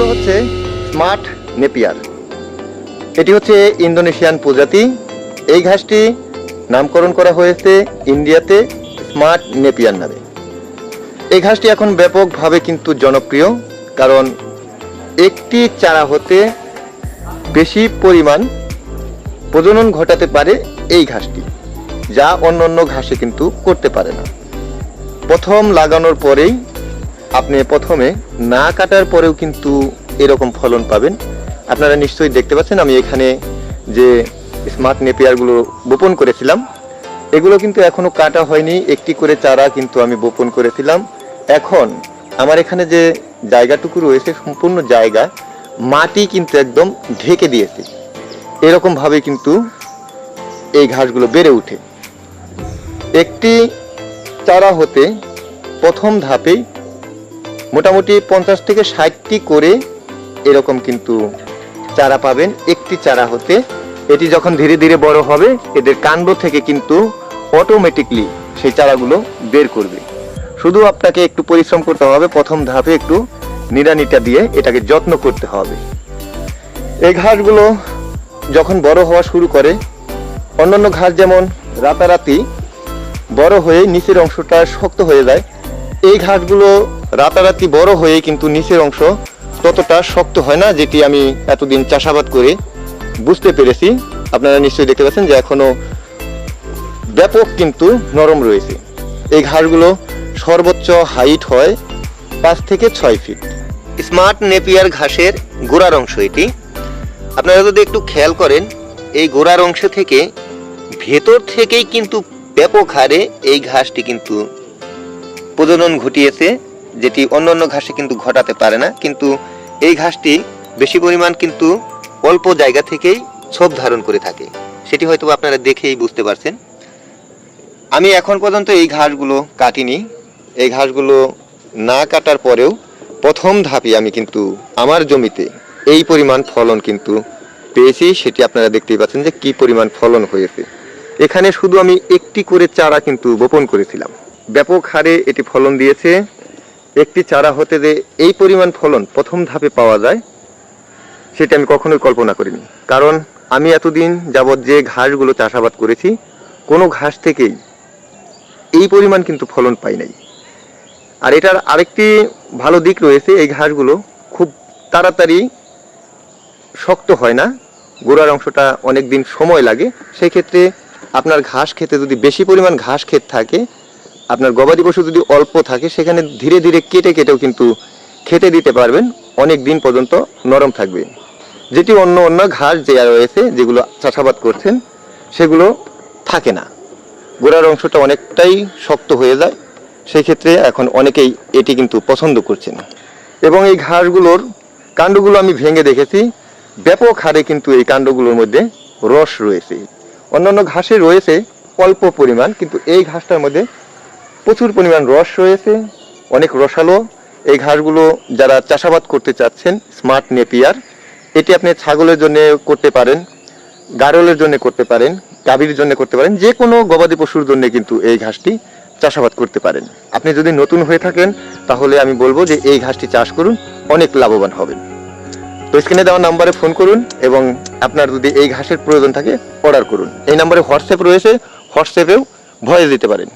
ঘাসগুলো হচ্ছে smart Napier. এটি হচ্ছে ইন্দোনেশিয়ান প্রজাতি। এই ঘাসটি নামকরণ করা হয়েছে ইন্ডিয়াতে স্মার্ট নেপিয়ার নামে। এই ঘাসটি এখন ব্যাপকভাবে কিন্তু জনপ্রিয়, কারণ একটি চারা হতে বেশি পরিমাণ প্রজনন ঘটাতে পারে এই ঘাসটি, যা অন্য অন্য ঘাসে কিন্তু করতে পারে না। প্রথম লাগানোর পরেই আপনি প্রথমে না কাটার পরেও কিন্তু এরকম ফলন পাবেন। আপনারা নিশ্চয়ই দেখতে পাচ্ছেন, আমি এখানে যে স্মার্ট নেপিয়ারগুলো বপন করেছিলাম, এগুলো কিন্তু এখনও কাটা হয়নি। একটি করে চারা কিন্তু আমি বপন করেছিলাম। এখন আমার এখানে যে জায়গাটুকু রয়েছে, সম্পূর্ণ জায়গা, মাটি কিন্তু একদম ঢেকে দিয়েছে। এরকমভাবে কিন্তু এই ঘাসগুলো বেড়ে ওঠে। একটি চারা হতে প্রথম ধাপেই মোটামুটি পঞ্চাশ থেকে ষাটটি করে এরকম কিন্তু চারা পাবেন। একটি চারা হতে এটি যখন ধীরে ধীরে বড় হবে, এদের কাণ্ড থেকে কিন্তু অটোমেটিকলি সেই চারাগুলো বের করবে। শুধু আপনাকে একটু পরিশ্রম করতে হবে, প্রথম ধাপে একটু নিড়ানিটা দিয়ে এটাকে যত্ন করতে হবে। এই ঘাসগুলো যখন বড় হওয়া শুরু করে, অন্যান্য ঘাস যেমন রাতারাতি বড় হয়ে নিচের অংশটা শক্ত হয়ে যায়, এই ঘাসগুলো রাতারাতি বড় হয়ে কিন্তু নিচের অংশ ততটা শক্ত হয় না, যেটি আমি এতদিন চাষাবাদ করে বুঝতে পেরেছি। আপনারা নিশ্চয়ই দেখতে পাচ্ছেন যে এখনও ব্যাপক কিন্তু নরম রয়েছে। এই ঘাসগুলো সর্বোচ্চ হাইট হয় পাঁচ থেকে ছয় ফিট। স্মার্ট নেপিয়ার ঘাসের গোড়ার অংশ এটি। আপনারা যদি একটু খেয়াল করেন, এই গোড়ার অংশ থেকে ভেতর থেকেই কিন্তু ব্যাপক হারে এই ঘাসটি কিন্তু প্রজনন ঘটিয়েছে। যেটি অন্যান্য ঘাসে কিন্তু ঘটাতে পারে না, কিন্তু এই ঘাসটি বেশি পরিমাণ কিন্তু অল্প জায়গা থেকেই ছোপ ধারণ করে থাকে। সেটি হয়তো আপনারা দেখেই বুঝতে পারছেন। আমি এখন পর্যন্ত এই ঘাসগুলো কাটিনি। এই ঘাসগুলো না কাটার পরেও প্রথম ধাপে আমি কিন্তু আমার জমিতে এই পরিমাণ ফলন কিন্তু পেয়েছি, সেটি আপনারা দেখতেই পাচ্ছেন যে কি পরিমাণ ফলন হয়েছে। এখানে শুধু আমি একটি করে চারা কিন্তু বপন করেছিলাম। ব্যাপক হারে এটি ফলন দিয়েছে। একটি চারা হতে যে এই পরিমাণ ফলন প্রথম ধাপে পাওয়া যায়, সেটা আমি কখনোই কল্পনা করিনি। কারণ আমি এতদিন যাবৎ যে ঘাসগুলো চাষাবাদ করেছি, কোনো ঘাস থেকেই এই পরিমাণ কিন্তু ফলন পাই নাই। আর এটার আরেকটি ভালো দিক রয়েছে, এই ঘাসগুলো খুব তাড়াতাড়ি শক্ত হয় না, গোড়ার অংশটা অনেক দিন সময় লাগে। সেই ক্ষেত্রে আপনার ঘাস খেতে যদি বেশি পরিমাণ ঘাস ক্ষেত থাকে আপনার গবাদি পশু যদি অল্প থাকে, সেখানে ধীরে ধীরে কেটে কেটেও কিন্তু খেতে দিতে পারবেন। অনেক দিন পর্যন্ত নরম থাকবে। যেটি অন্য অন্য ঘাস যে রয়েছে, যেগুলো চাষাবাদ করছেন, সেগুলো থাকে না। গোড়ার অংশটা অনেকটাই শক্ত হয়ে যায়। সেই ক্ষেত্রে এখন অনেকেই এটি কিন্তু পছন্দ করছেন। এবং এই ঘাসগুলোর কাণ্ডগুলো আমি ভেঙে দেখেছি। ব্যাপক হারে কিন্তু এই কাণ্ডগুলোর মধ্যে রস রয়েছে। অন্যান্য ঘাসে রয়েছে অল্প পরিমাণ, কিন্তু এই ঘাসটার মধ্যে প্রচুর পরিমাণ রস রয়েছে, অনেক রসালো। এই ঘাসগুলো যারা চাষাবাদ করতে চাচ্ছেন স্মার্ট নেপিয়ার, এটি আপনি ছাগলের জন্য করতে পারেন, গারলের জন্য করতে পারেন, গাভীর জন্য করতে পারেন, যে কোনো গবাদি পশুর জন্য কিন্তু এই ঘাসটি চাষাবাদ করতে পারেন। আপনি যদি নতুন হয়ে থাকেন, তাহলে আমি বলব যে এই ঘাসটি চাষ করুন, অনেক লাভবান হবেন। তো স্ক্রিনে দেওয়া নাম্বারে ফোন করুন এবং আপনার যদি এই ঘাসের প্রয়োজন থাকে, অর্ডার করুন। এই নাম্বারে হোয়াটসঅ্যাপ রয়েছে, হোয়াটসঅ্যাপেও ভয়েস দিতে পারেন।